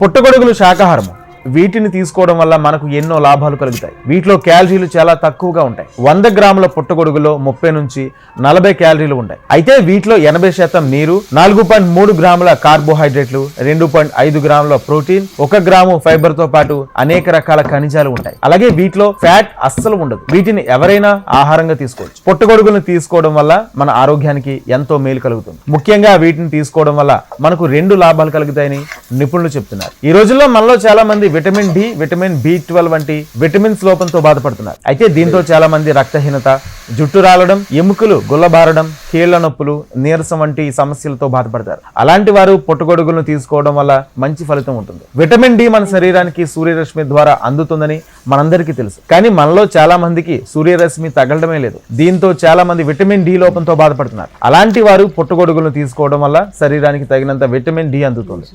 పుట్టగొడుగులు శాకాహారము. వీటిని తీసుకోవడం వల్ల మనకు ఎన్నో లాభాలు కలుగుతాయి. వీటిలో క్యాలరీలు చాలా తక్కువగా ఉంటాయి. వంద గ్రాముల పుట్టగొడుగులో ముప్పై నుంచి నలభై క్యాలరీలు ఉంటాయి. అయితే వీటిలో ఎనభై శాతం నీరు నాలుగు పాయింట్ మూడు గ్రాముల కార్బోహైడ్రేట్లు రెండు పాయింట్ ఐదు గ్రాముల ప్రోటీన్ ఒక గ్రాము ఫైబర్తో పాటు అనేక రకాల ఖనిజాలు ఉంటాయి. అలాగే వీటిలో ఫ్యాట్ అస్సలు ఉండదు. వీటిని ఎవరైనా ఆహారంగా తీసుకోవచ్చు. పుట్టగొడుగులను తీసుకోవడం వల్ల మన ఆరోగ్యానికి ఎంతో మేలు కలుగుతుంది. ముఖ్యంగా వీటిని తీసుకోవడం వల్ల మనకు రెండు లాభాలు కలుగుతాయని నిపుణులు చెప్తున్నారు. ఈ రోజుల్లో మనలో చాలా మంది vitamin D vitamin B twelve వంటి విటమిన్స్ లోపంతో బాధపడుతున్నారు. అయితే దీంతో చాలా మంది రక్తహీనత జుట్టు రాలడం ఎముకలు గుల్లబారడం కీళ్ళ నొప్పులు నీరసం వంటి సమస్యలతో బాధపడతారు. అలాంటి వారు పుట్టగొడుగులను తీసుకోవడం వల్ల మంచి ఫలితం ఉంటుంది. విటమిన్ డి మన శరీరానికి సూర్యరశ్మి ద్వారా అందుతుందని మనందరికీ తెలుసు. కానీ మనలో చాలా మందికి సూర్యరశ్మి తగలడమే లేదు. దీంతో చాలా మంది విటమిన్ డి లోపంతో బాధపడుతున్నారు. అలాంటి వారు పుట్టగొడుగులను తీసుకోవడం వల్ల శరీరానికి తగినంత విటమిన్ డి అందుతుంది.